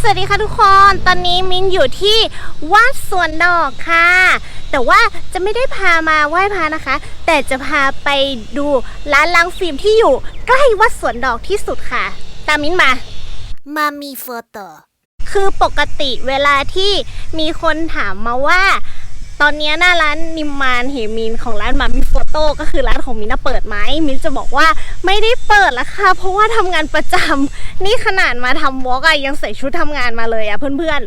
สวัสดีค่ะทุกคน ตอนนี้มินอยู่ที่วัดสวนดอกค่ะ แต่ว่าจะไม่ได้พามาไหว้พระนะคะ แต่จะพาไปดูร้านล้างฟิล์มที่อยู่ใกล้วัดสวนดอกที่สุดค่ะ ตามมินมา มามีโฟโต้คือปกติเวลาที่มีคนถามมาว่า ตอนนี้หน้าร้านนิมมานเฮมินของร้านมามีโฟโต้ก็คือร้านของมินนะเปิดไหมมินจะบอกว่าไม่ได้เปิดล้วค่ะเพราะว่าทำงานประจำนี่ขนาดมาทำวอล์กอะยังใส่ชุดทำงานมาเลยอะเพื่อน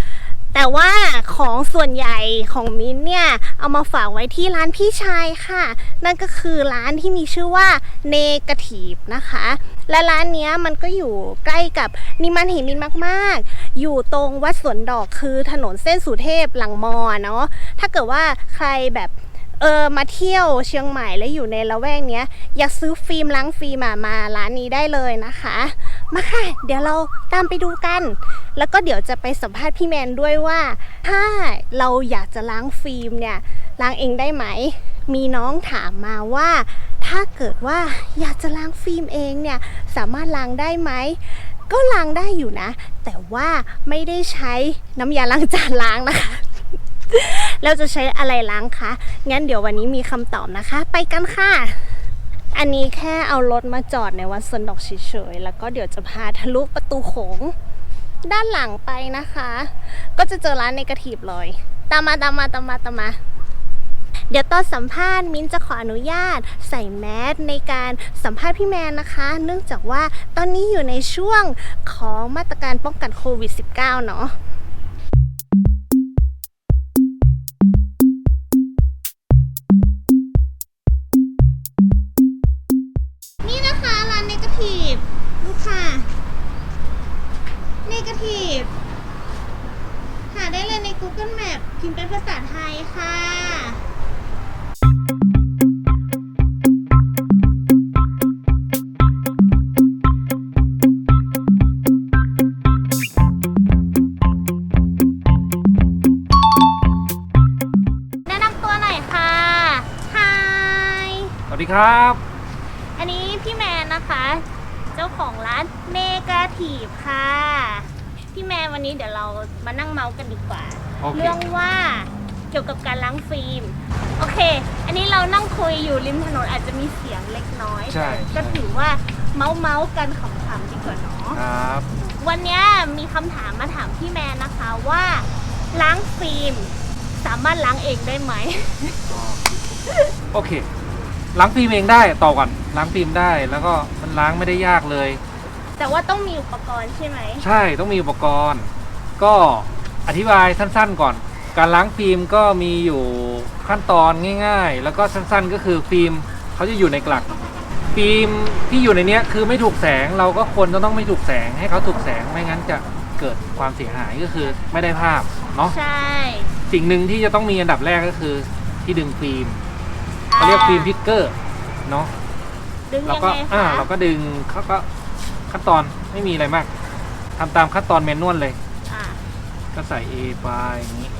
ๆ แต่ว่าของส่วนใหญ่ของมินเนี่ย เอามาฝากไว้ที่ร้านพี่ชายค่ะ นั่นก็คือร้านที่มีชื่อว่าเนกาทีฟนะคะ และร้านนี้มันก็อยู่ใกล้กับนิมมานเฮมินมากๆ อยู่ตรงวัดสวนดอกคือถนนเส้นสุเทพหลังมอเนาะถ้าเกิดว่าใครแบบเออมาเที่ยวเชียงใหม่แล้วอยู่ในละแวกเนี้ย อยากซื้อฟิล์มล้างฟิล์มมาร้านนี้ได้เลยนะคะ มาค่ะ เดี๋ยวเราตามไปดูกัน แล้วก็เดี๋ยวจะไปสัมภาษณ์พี่แมนด้วยว่า ถ้าเราอยากจะล้างฟิล์มเนี่ยล้างเองได้ไหม มีน้องถามมาว่า ถ้าเกิดว่าอยากจะล้างฟิล์มเองเนี่ยสามารถล้างได้ไหมก็ล้างได้อยู่นะ แต่ว่าไม่ได้ใช้น้ำยาล้างจานล้างนะคะเราจะใช้อะไรล้างคะงั้นเดี๋ยววันนี้มีคำตอบนะคะ ไปกันค่ะอันนี้แค่เอารถมาจอดในวัดสนดอกเฉยๆ แล้วก็เดี๋ยวจะพาทะลุประตูโขงด้านหลังไปนะคะ ก็จะเจอร้านในกระถีบเลย ตามมาตามมาตามมาตามมา เดี๋ยวตอนสัมภาษณ์มิ้นจะขออนุญาต ใส่แมสในการสัมภาษณ์พี่แมนนะคะ เนื่องจากว่าตอนนี้อยู่ในช่วงของมาตรการป้องกันโควิด -19 เนาะนี่นะคะร้านเนกาทีฟลูกค่ะเนกาทีฟหาได้เลยใน Google Map พิมพ์เป็นภาษาไทยค่ะ สวัสดีครับ อันนี้พี่แมนนะคะ เจ้าของร้านเนกาทีฟค่ะ พี่แมนวันนี้เดี๋ยวเรามานั่งเมาส์กันดีกว่า โอเค เรื่องว่าเกี่ยวกับการล้างฟิล์ม โอเค อันนี้เรานั่งคุยอยู่ริมถนนอาจจะมีเสียงเล็กน้อยใช่ แต่ก็ถือว่าเมาส์เมาส์กันขำๆดีกว่าเนาะ ครับ วันนี้มีคำถามมาถามพี่แมนนะคะว่า ล้างฟิล์ม สามารถล้างเองได้ไหม โอเค ล้างฟิล์มเองได้ต่อก่อนล้างฟิล์มได้แล้วก็มันล้างไม่ได้ยากเลย แต่ว่าต้องมีอุปกรณ์ใช่ไหม ใช่ต้องมีอุปกรณ์ ก็อธิบายสั้นๆก่อน การล้างฟิล์มก็มีอยู่ขั้นตอนง่าย ๆ แล้วก็สั้นๆ ก็คือฟิล์มเขาจะอยู่ในกลักฟิล์มที่อยู่ในเนี้ยคือไม่ถูกแสงเราก็ควรจะต้องไม่ถูกแสงให้เขาถูกแสงไม่งั้นจะเกิดความเสียหายก็คือไม่ได้ภาพเนาะใช่ สิ่งหนึ่งที่จะต้องมีอันดับแรกก็คือที่ดึงฟิล์ม เขาเรียกฟิล์มพิกเกอร์เนาะดึงเรายังก็ไงอ่า คะเราก็ดึงเขาก็ขั้นตอนไม่มีอะไรมากทำตามขั้นตอนแมนนวลเลย อะก็ใส่ A ไปอย่างนี้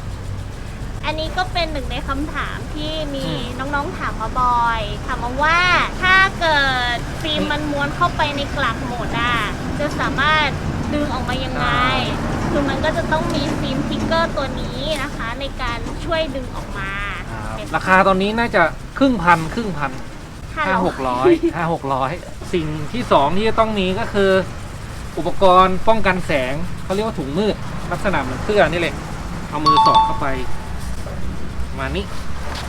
อันนี้ก็เป็นหนึ่งในคำถามที่มีอืม น้องๆถามมาบ่อยถามมาว่าถ้าเกิดฟิล์มมันม้วนเข้าไปในกลักหมดอะจะสามารถดึงออกมายังไง คือมันก็จะต้องมีฟิล์มพิกเกอร์ตัวนี้นะคะ ในการช่วยดึงออกมาอ่า ราคาตอนนี้น่าจะครึ่งพันครึ่งพันถ้าห้าเราหกร้อยห้าหกร้อยสิ่งที่สองที่จะต้องมีก็คือ อุปกรณ์ป้องกันแสงเขาเรียกว่าถุงมืด ลักษณะเหมือนเสื้อนี่แหละเอามือสอดเข้าไปประมาณนี้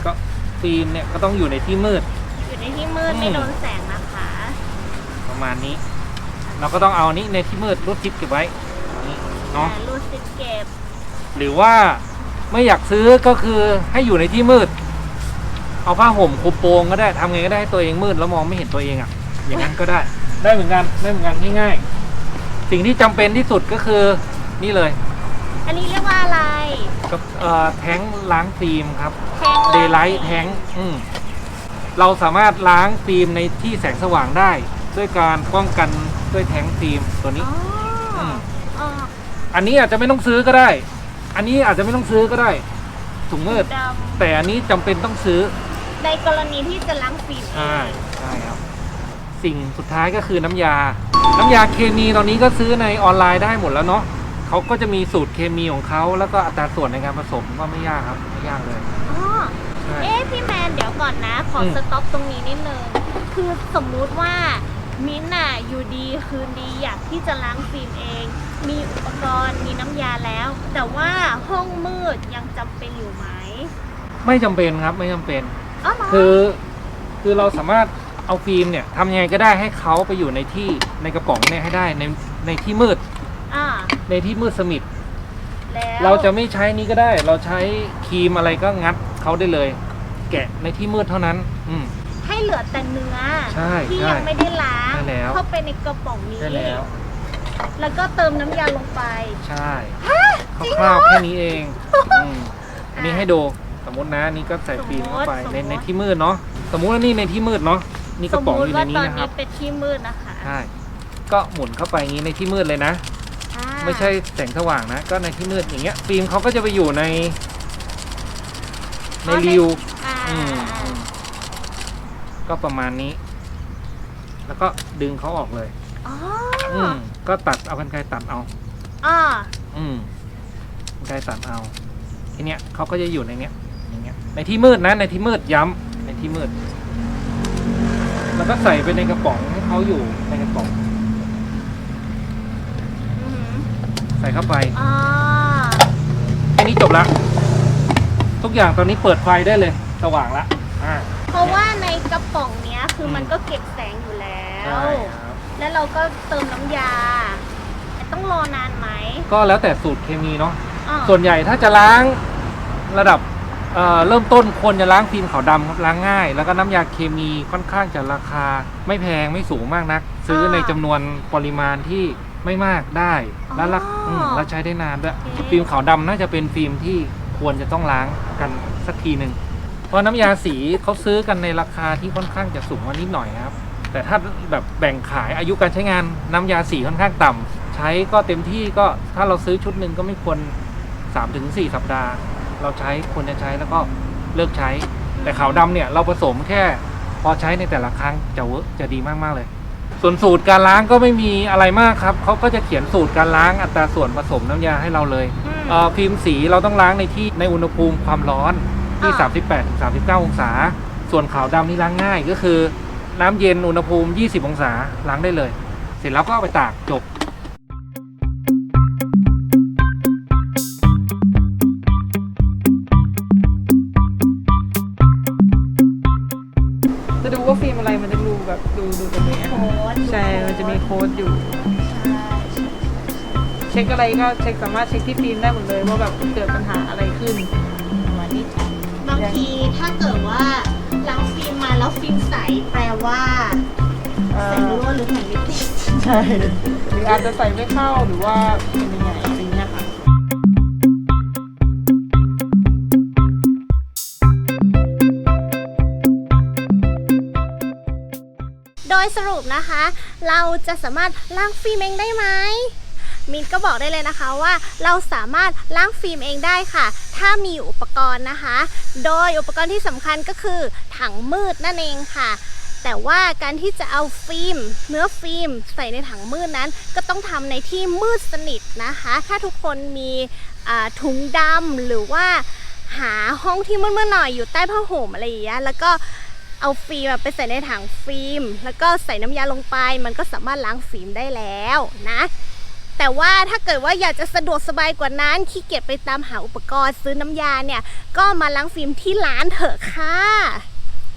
ก็ฟิล์มเนี่ยก็ต้องอยู่ในที่มืด อยู่ในที่มืดอืมไม่โดนแสงนะคะ ประมาณนี้ เราก็ต้องเอานี้ในที่มืดรูดซิปเก็บไว้นี่เนาะแต่รูดซิปเก็บ หรือว่าไม่อยากซื้อก็คือให้อยู่ในที่มืด เอาผ้าห่มคลุมโปงก็ได้ทำไงก็ได้ให้ตัวเองมืดแล้วมองไม่เห็นตัวเองอะ อย่างนั้นก็ได้ ได้เหมือนกันได้เหมือนกันง่ายๆ สิ่งที่จำเป็นที่สุดก็คือนี่เลยอันนี้เรียกว่าอะไรกับเอ่อแท้งล้างฟิล์มครับ แทงเดย์ไลท์แท้งอืมเราสามารถล้างฟิล์มในที่แสงสว่างได้ ด้วยการป้องกันด้วยแท้งฟิล์มตัวนี้ อ๋ออม อ๋ออันนี้อาจจะไม่ต้องซื้อก็ได้ อันนี้อาจจะไม่ต้องซื้อก็ได้ถุงมืดดแต่อันนี้จำเป็นต้องซื้อำ ในกรณีที่จะล้างฟิล์มเอใช่งใช่ครับ สิ่งสุดท้ายก็คือน้ำยา น้ำยาเคมีตอนนี้ก็ซื้อในออนไลน์ได้หมดแล้วเนาะเขาก็จะมีสูตรเคมีของเขาแล้วก็อัตราส่วนในการผสมก็ไม่ยากครับไม่ยากเลยอ๋อใช่ เอ๊ะพี่แมนเดี๋ยวก่อนนะ ขออม สต็อปตรงนี้นิดนึงคือสมมุติว่ามิ้นท์น่ะอยู่ดีคืนดีอยากที่จะล้างฟิล์มเอง มีอุปกรณ์มีน้ำยาแล้ว แต่ว่าห้องมืดยังจำเป็นอยู่ไหม ไม่จำเป็นครับไม่จำเป็น อ๋อเหรอคือคือเราสามารถเอาฟิล์มเนี่ยทำยังไงก็ได้ให้เขาไปอยู่ในที่ในกระป๋องเนี่ยให้ได้ในในที่มืดอ่าในที่มืดสนิทแล้วเราจะไม่ใช้นี้ก็ได้ เราใช้ครีมอะไรก็งัดเขาได้เลย แกะในที่มืดเท่านั้น อืม ให้เหลือแต่เนื้อใช่ที่ใช่ยังไม่ได้ล้างใช่แล้ว เข้าไปในกระป๋องนี้ ได้แล้ว แล้วก็เติมน้ำยาลงไป ใช่จริงเหรอคร่าวๆแค่นี้เองอืมอันนี้ให้ดู สมมตินะนี่ก็ใส่ฟิล์มเข้าไปสมมุติ ในสมมุติในที่มืดเนาะสมมุติว่านี่ในที่มืดเนาะนี่กสระมป๋องมุอติยู่ในว่านี้ตอนนะครันี้บเป็นที่มืดนะคะใช่ก็หมุนเข้าไปอย่างนี้ในที่มืดเลยนะ อ่าไม่ใช่แสงสว่างนะ ก็ในที่มืดอย่างเงี้ยฟิล์มเขาก็จะไปอยู่ใน ในริว อ่าอืมอืมก็ประมาณนี้ แล้วก็ดึงเขาออกเลย อ๋ออืมก็ตัดเอากันไกรตัดเอา อ่าอืมกันไกรตัดเอาทีเนี้ยเขาก็จะอยู่ในเนี้ย อย่างเงี้ยในที่มืดนะในที่มืดย้ำในที่มืด แล้วก็ใส่ไปในกระป๋องให้เขาอยู่ในกระป๋องอืมใส่เข้าไปอ่าแค่นี้จบละทุกอย่างตอนนี้เปิดไฟได้เลย สว่างละอ่าเพราะว่าในกระป๋องเนี้ยคืออมมันก็เก็บแสงอยู่แล้วใช่ครับแล้วเราก็เติมน้ำยาแต่ต้องรอนานไหม ก็แล้วแต่สูตรเคมีเนาะอ่าส่วนใหญ่ถ้าจะล้างระดับ เอ่อเริ่มต้นควรจะล้างฟิล์มขาวดำครับล้างง่าย แล้วก็น้ำยาเคมีค่อนข้างจะราคา ไม่แพงไม่สูงมากนัก ซื้อในจำนวนปริมาณที่ไม่มากได้ แล้วราอืมแล้วใช้ได้นานด้วยฟิล์มขาวดำน่าจะเป็นฟิล์มที่ควรจะต้องล้างกันสักทีหนึ่งเพราะน้ำยาสีเขาซื้อกันในราคาที่ค่อนข้างจะสูงกว่านิดหน่อยครับ แต่ถ้าแบบแบ่งขายอายุการใช้งานน้ำยาสีค่อนข้างต่ำใช้ก็เต็มที่ก็ถ้าเราซื้อชุดหนึ่งก็ไม่ควร3-4ถึง4สัปดาห์ เราใช้ควรจะใช้แล้วก็เลิกใช้ แต่ขาวดำเนี่ยเราผสมแค่พอใช้ในแต่ละครั้งจะเวิร์กจะดีมากๆเลย ส่วนสูตรการล้างก็ไม่มีอะไรมากครับเขาก็จะเขียนสูตรการล้างอัตราส่วนผสมน้ำยาให้เราเลยอืมเอ่อฟิล์มสีเราต้องล้างในที่ในอุณหภูมิความร้อนที่อ่า38ถึง39 องศา ส่วนขาวดำนี่ล้างง่ายก็คือน้ำเย็นอุณหภูมิ 20 องศาล้างได้เลย เสร็จแล้วก็เอาไปตากจบ โค้ดอยู่ใช่ใช่เช็คอะไรก็เช็คสามารถเช็คที่ฟิล์มได้หมดเลยว่าแบบเกิดปัญหาอะไรขึ้นประมาณนี้บางทีถ้าเกิดว่าล้างฟิล์มมาแล้วฟิล์มใสแปลว่าเอ่ใสอรั่วหรือใสไม่ติดใช่หรืออาจจะใส่ไม่เข้าหรือว่าเป็นยังไง สรุปนะคะ เราจะสามารถล้างฟิล์มเองได้ไหมมินก็บอกได้เลยนะคะว่าเราสามารถล้างฟิล์มเองได้ค่ะ ถ้ามีอุปกรณ์นะคะ โดยอุปกรณ์ที่สำคัญก็คือถังมืดนั่นเองค่ะ แต่ว่าการที่จะเอาฟิล์ม เนื้อฟิล์ม ใส่ในถังมืดนั้น ก็ต้องทำในที่มืดสนิทนะคะ ถ้าทุกคนมีถุงดำหรือว่าหาห้องที่มืดๆหน่อยอยู่ใต้ผ้าห่มอะไรอย่างเงี้ยแล้วก็ เอาฟิล์มไปใส่ในถังฟิล์ม แล้วก็ใส่น้ำยาลงไป มันก็สามารถล้างฟิล์มได้แล้วนะ แต่ว่าถ้าเกิดว่าอยากจะสะดวกสบายกว่านั้นขี้เกียจไปตามหาอุปกรณ์ซื้อน้ำยาเนี่ย ก็มาล้างฟิล์มที่ร้านเถอะค่ะ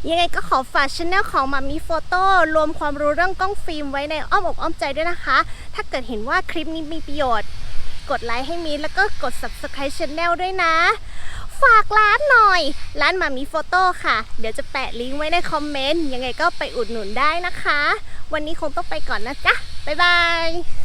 ยังไงก็ขอฝากช anel ของมามีโฟโต้รวมความรู้เรื่องกล้องฟิล์มไว้ในอ้อมอกอ้อมใจด้วยนะคะ ถ้าเกิดเห็นว่าคลิปนี้มีประโยชน์ กดไลค์ให้มีแล้วก็กด subscribe channel ด้วยนะ ฝากร้านหน่อย ร้านมามีโฟโต้ค่ะ เดี๋ยวจะแปะลิงก์ไว้ในคอมเมนต์ ยังไงก็ไปอุดหนุนได้นะคะ วันนี้คงต้องไปก่อนนะจ๊ะ บ๊ายบาย